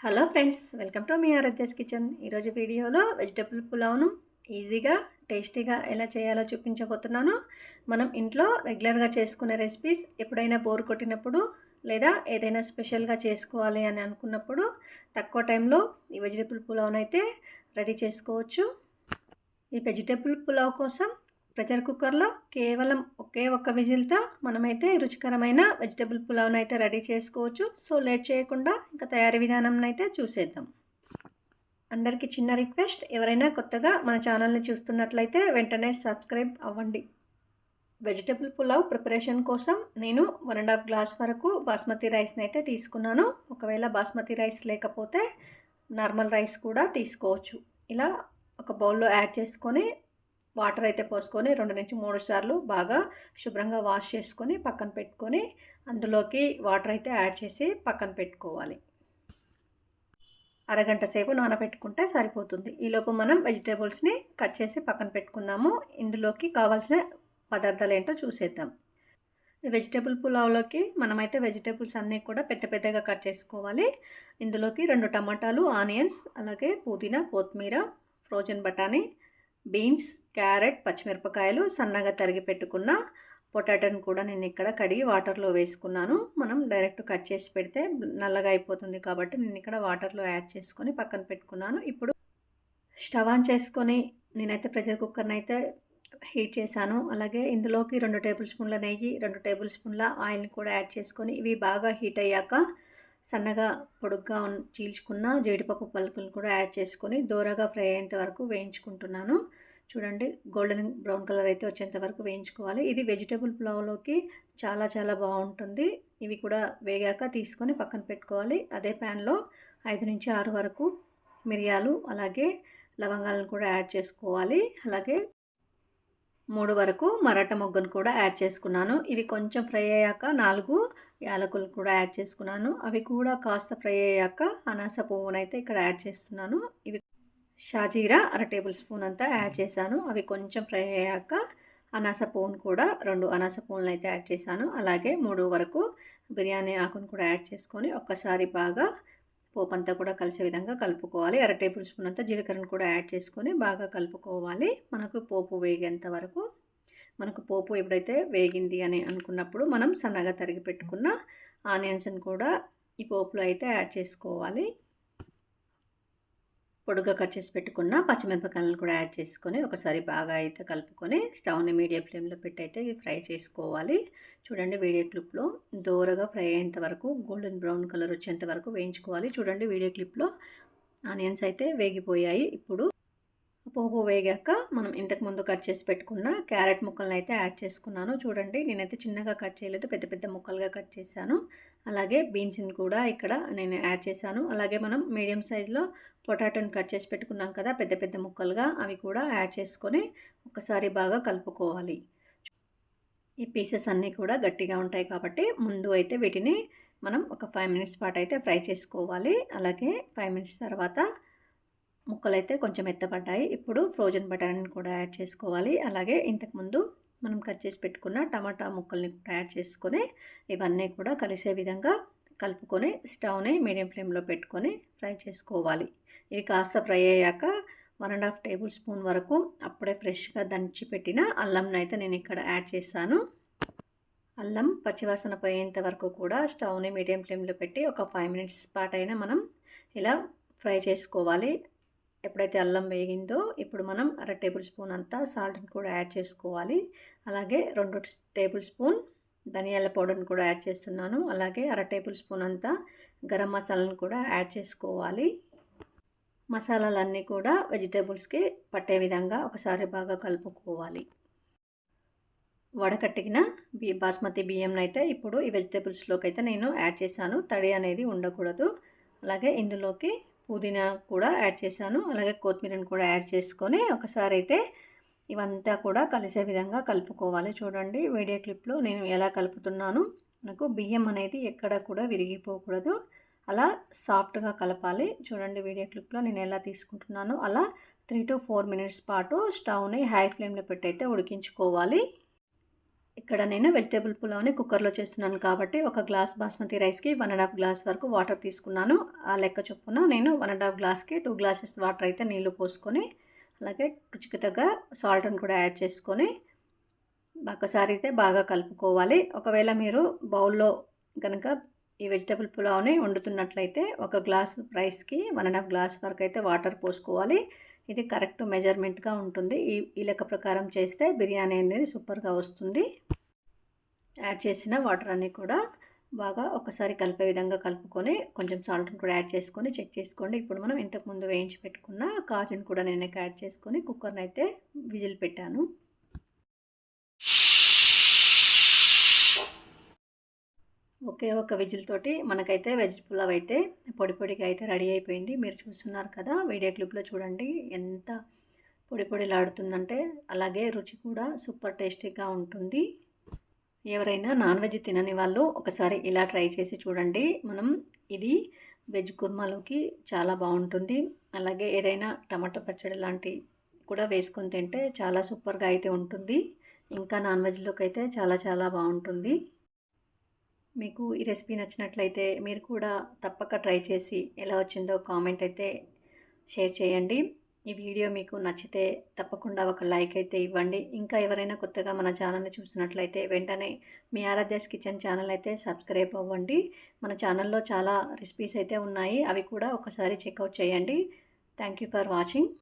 Hello friends welcome to మీ Aradhya's kitchen. ఈరోజు వీడియోలో వెజిటబుల్ పులావ్ను ఈజీగా టేస్టీగా ఎలా చేయాలో చూపించబోతున్నాను. మనం ఇంట్లో రెగ్యులర్గా చేసుకునే రెసిపీస్ ఎప్పుడైనా బోర్ కొట్టినప్పుడు లేదా ఏదైనా స్పెషల్గా చేసుకోవాలి అని అనుకున్నప్పుడు తక్కువ టైంలో ఈ వెజిటబుల్ పులావ్ను అయితే రెడీ చేసుకోవచ్చు. ఈ వెజిటబుల్ పులావ్ కోసం ప్రెషర్ కుక్కర్లో కేవలం ఒకే ఒక్క విజిల్తో మనమైతే రుచికరమైన వెజిటబుల్ పులావ్ను అయితే రెడీ చేసుకోవచ్చు. సో లేట్ చేయకుండా ఇంకా తయారీ విధానం అయితే చూసేద్దాం. అందరికీ చిన్న రిక్వెస్ట్ ఎవరైనా కొత్తగా మన ఛానల్ని చూస్తున్నట్లయితే వెంటనే సబ్స్క్రైబ్ అవ్వండి. వెజిటబుల్ పులావ్ ప్రిపరేషన్ కోసం నేను వన్ అండ్ హాఫ్ గ్లాస్ వరకు బాస్మతి రైస్ని అయితే తీసుకున్నాను. ఒకవేళ బాస్మతి రైస్ లేకపోతే నార్మల్ రైస్ కూడా తీసుకోవచ్చు. ఇలా ఒక బౌల్లో యాడ్ చేసుకొని వాటర్ అయితే పోసుకొని రెండు నుంచి మూడు సార్లు బాగా శుభ్రంగా వాష్ చేసుకొని పక్కన పెట్టుకొని అందులోకి వాటర్ అయితే యాడ్ చేసి పక్కన పెట్టుకోవాలి. అరగంట సేపు నానబెట్టుకుంటే సరిపోతుంది. ఈలోపు మనం వెజిటేబుల్స్ని కట్ చేసి పక్కన పెట్టుకుందాము. ఇందులోకి కావాల్సిన పదార్థాలు ఏంటో చూసేద్దాం. ఈ వెజిటేబుల్ పులావ్లోకి మనమైతే వెజిటేబుల్స్ అన్నీ కూడా పెద్ద పెద్దగా కట్ చేసుకోవాలి. ఇందులోకి రెండు టమాటాలు ఆనియన్స్ అలాగే పుదీనా కొత్తిమీర ఫ్రోజన్ బఠానీ బీన్స్ క్యారెట్ పచ్చిమిరపకాయలు సన్నగా తరిగి పెట్టుకున్న పొటాటోని కూడా నేను ఇక్కడ కడిగి వాటర్లో వేసుకున్నాను. మనం డైరెక్ట్ కట్ చేసి పెడితే నల్లగా అయిపోతుంది కాబట్టి నేను ఇక్కడ వాటర్లో యాడ్ చేసుకొని పక్కన పెట్టుకున్నాను. ఇప్పుడు స్టవ్ ఆన్ చేసుకొని నేనైతే ప్రెషర్ కుక్కర్ని అయితే హీట్ చేశాను. అలాగే ఇందులోకి రెండు టేబుల్ స్పూన్ల నెయ్యి రెండు టేబుల్ స్పూన్ల ఆయిల్ని కూడా యాడ్ చేసుకొని ఇవి బాగా హీట్ అయ్యాక సన్నగా పొడుగ్గా చీల్చుకున్న జీడిపప్పు పలుకులు కూడా యాడ్ చేసుకొని దూరగా ఫ్రై అయ్యేంత వరకు వేయించుకుంటున్నాను. చూడండి గోల్డెన్ బ్రౌన్ కలర్ అయితే వచ్చేంత వరకు వేయించుకోవాలి. ఇది వెజిటేబుల్ పులావ్లోకి చాలా చాలా బాగుంటుంది. ఇవి కూడా వేగాక తీసుకొని పక్కన పెట్టుకోవాలి. అదే ప్యాన్లో ఐదు నుంచి ఆరు వరకు మిరియాలు అలాగే లవంగాలను కూడా యాడ్ చేసుకోవాలి. అలాగే మూడు వరకు మరాఠా మొగ్గను కూడా యాడ్ చేసుకున్నాను. ఇవి కొంచెం ఫ్రై అయ్యాక నాలుగు యాలకులు కూడా యాడ్ చేసుకున్నాను. అవి కూడా కాస్త ఫ్రై అయ్యాక అనాస పువ్వునైతే ఇక్కడ యాడ్ చేస్తున్నాను. ఇవి షాజీరా అర టేబుల్ స్పూన్ అంతా యాడ్ చేశాను. అవి కొంచెం ఫ్రై అయ్యాక అనాస పువ్వును కూడా రెండు అనాస పువ్వులను అయితే యాడ్ చేశాను. అలాగే మూడు వరకు బిర్యానీ ఆకును కూడా యాడ్ చేసుకొని ఒక్కసారి బాగా పోపు అంతా కూడా కలిసే విధంగా కలుపుకోవాలి. అర టేబుల్ స్పూన్ అంతా జీలకర్రను కూడా యాడ్ చేసుకొని బాగా కలుపుకోవాలి. మనకు పోపు వేగేంత వరకు. మనకు పోపు ఎప్పుడైతే వేగింది అని అనుకున్నప్పుడు మనం సన్నగా తరిగి పెట్టుకున్న ఆనియన్స్ని కూడా ఈ పోపులో అయితే యాడ్ చేసుకోవాలి. పొడుగా కట్ చేసి పెట్టుకున్న పచ్చిమిరపకాయలను కూడా యాడ్ చేసుకొని ఒకసారి బాగా అయితే కలుపుకొని స్టవ్ని మీడియం ఫ్లేమ్లో పెట్టి అయితే ఇవి ఫ్రై చేసుకోవాలి. చూడండి వీడియో క్లిప్లో దూరగా ఫ్రై అయ్యేంత వరకు గోల్డెన్ బ్రౌన్ కలర్ వచ్చేంత వరకు వేయించుకోవాలి. చూడండి వీడియో క్లిప్లో ఆనియన్స్ అయితే వేగిపోయాయి. ఇప్పుడు పోపు వేగాక మనం ఇంతకు ముందు కట్ చేసి పెట్టుకున్న క్యారెట్ ముక్కలను అయితే యాడ్ చేసుకున్నాను. చూడండి నేనైతే చిన్నగా కట్ చేయలేదు పెద్ద పెద్ద ముక్కలుగా కట్ చేశాను. అలాగే బీన్స్ని కూడా ఇక్కడ నేను యాడ్ చేశాను. అలాగే మనం మీడియం సైజులో పొటాటోని కట్ చేసి పెట్టుకున్నాం కదా పెద్ద పెద్ద ముక్కలుగా అవి కూడా యాడ్ చేసుకొని ఒకసారి బాగా కలుపుకోవాలి. ఈ పీసెస్ అన్నీ కూడా గట్టిగా ఉంటాయి కాబట్టి ముందు అయితే వీటిని మనం ఒక ఫైవ్ మినిట్స్ పాటు అయితే ఫ్రై చేసుకోవాలి. అలాగే ఫైవ్ మినిట్స్ తర్వాత ముక్కలు అయితే కొంచెం ఎత్తపడ్డాయి ఇప్పుడు ఫ్రోజన్ బటానీని కూడా యాడ్ చేసుకోవాలి. అలాగే ఇంతకుముందు మనం కట్ చేసి పెట్టుకున్న టమాటా ముక్కల్ని కూడా యాడ్ చేసుకొని ఇవన్నీ కూడా కలిసే విధంగా కలుపుకొని స్టవ్ని మీడియం ఫ్లేమ్లో పెట్టుకొని ఫ్రై చేసుకోవాలి. ఇవి కాస్త ఫ్రై అయ్యాక one and half tablespoon వరకు అప్పుడే ఫ్రెష్గా దంచి పెట్టిన అల్లంని అయితే నేను ఇక్కడ యాడ్ చేశాను. అల్లం పచ్చివాసన పోయేంత వరకు కూడా స్టవ్ని మీడియం ఫ్లేమ్లో పెట్టి ఒక ఫైవ్ మినిట్స్ పాటైనా మనం ఇలా ఫ్రై చేసుకోవాలి. ఎప్పుడైతే అల్లం వేగిందో ఇప్పుడు మనం అర టేబుల్ స్పూన్ అంతా సాల్ట్ని కూడా యాడ్ చేసుకోవాలి. అలాగే రెండు టేబుల్ స్పూన్ ధనియాల పౌడర్ని కూడా యాడ్ చేస్తున్నాను. అలాగే అర టేబుల్ స్పూన్ అంతా గరం మసాలాను కూడా యాడ్ చేసుకోవాలి. మసాలాలన్నీ కూడా వెజిటేబుల్స్కి పట్టే విధంగా ఒకసారి బాగా కలుపుకోవాలి. వడకట్టిన బి బాస్మతి బియ్యంని అయితే ఇప్పుడు ఈ వెజిటేబుల్స్లోకి అయితే నేను యాడ్ చేశాను. తడి అనేది ఉండకూడదు. అలాగే ఇందులోకి పుదీనా కూడా యాడ్ చేశాను. అలాగే కొత్తిమీరని కూడా యాడ్ చేసుకొని ఒకసారి అయితే ఇవంతా కూడా కలిసే విధంగా కలుపుకోవాలి. చూడండి వీడియో క్లిప్లో నేను ఎలా కలుపుతున్నాను. మనకు బియ్యం అనేది ఎక్కడ కూడా విరిగిపోకూడదు. అలా సాఫ్ట్గా కలపాలి. చూడండి వీడియో క్లిప్లో నేను ఎలా తీసుకుంటున్నాను. అలా త్రీ టు ఫోర్ మినిట్స్ పాటు స్టవ్ని హై ఫ్లేమ్లో పెట్టి అయితే ఉడికించుకోవాలి. ఇక్కడ నేను వెజిటేబుల్ పులావ్ని కుక్కర్లో చేస్తున్నాను కాబట్టి ఒక గ్లాస్ బాస్మతి రైస్కి వన్ అండ్ హాఫ్ గ్లాస్ వరకు వాటర్ తీసుకున్నాను. ఆ లెక్క చొప్పున నేను వన్ అండ్ హాఫ్ గ్లాస్కి టూ గ్లాసెస్ వాటర్ అయితే నీళ్ళు పోసుకొని అలాగే రుచికి తగ్గ సాల్ట్ని కూడా యాడ్ చేసుకొని ఒకసారి అయితే బాగా కలుపుకోవాలి. ఒకవేళ మీరు బౌల్లో కనుక ఈ వెజిటబుల్ పులావ్ని వండుతున్నట్లయితే ఒక గ్లాస్ రైస్కి వన్ అండ్ హాఫ్ గ్లాస్ వరకు అయితే వాటర్ పోసుకోవాలి. ఇది కరెక్ట్ మెజర్మెంట్గా ఉంటుంది. ఈ ఈ లెక్క ప్రకారం చేస్తే బిర్యానీ అనేది సూపర్గా వస్తుంది. యాడ్ చేసిన వాటర్ అన్నీ కూడా బాగా ఒకసారి కలిపే విధంగా కలుపుకొని కొంచెం సాల్ట్ని కూడా యాడ్ చేసుకొని చెక్ చేసుకోండి. ఇప్పుడు మనం ఇంతకుముందు వేయించి పెట్టుకున్న కాజుని కూడా నేను యాడ్ చేసుకొని కుక్కర్ని అయితే విజిల్ పెట్టాను. ఒకే ఒక విజిల్ తోటి మనకైతే వెజ్ పులావ్ అయితే పొడి పొడిగా అయితే రెడీ అయిపోయింది. మీరు చూస్తున్నారు కదా వీడియో క్లిప్లో చూడండి ఎంత పొడి పొడిలాడుతుందంటే అలాగే రుచి కూడా సూపర్ టేస్టీగా ఉంటుంది. ఎవరైనా నాన్ వెజ్ తినని వాళ్ళు ఒకసారి ఇలా ట్రై చేసి చూడండి. మనం ఇది వెజ్ కుర్మాలోకి చాలా బాగుంటుంది. అలాగే ఏదైనా టమాటో పచ్చడి లాంటి కూడా వేసుకొని తింటే చాలా సూపర్గా అయితే ఉంటుంది. ఇంకా నాన్ వెజ్లోకి అయితే చాలా చాలా బాగుంటుంది. మీకు ఈ రెసిపీ నచ్చినట్లయితే మీరు కూడా తప్పక ట్రై చేసి ఎలా వచ్చిందో కామెంట్ అయితే షేర్ చేయండి. ఈ వీడియో మీకు నచ్చితే తప్పకుండా ఒక లైక్ అయితే ఇవ్వండి. ఇంకా ఎవరైనా కొత్తగా మన ఛానల్ని చూసినట్లయితే వెంటనే మీ ఆరాధ్యాస్ కిచెన్ ఛానల్ అయితే సబ్స్క్రైబ్ అవ్వండి. మన ఛానల్లో చాలా రెసిపీస్ అయితే ఉన్నాయి. అవి కూడా ఒకసారి చెక్అవుట్ చేయండి. Thank you for watching.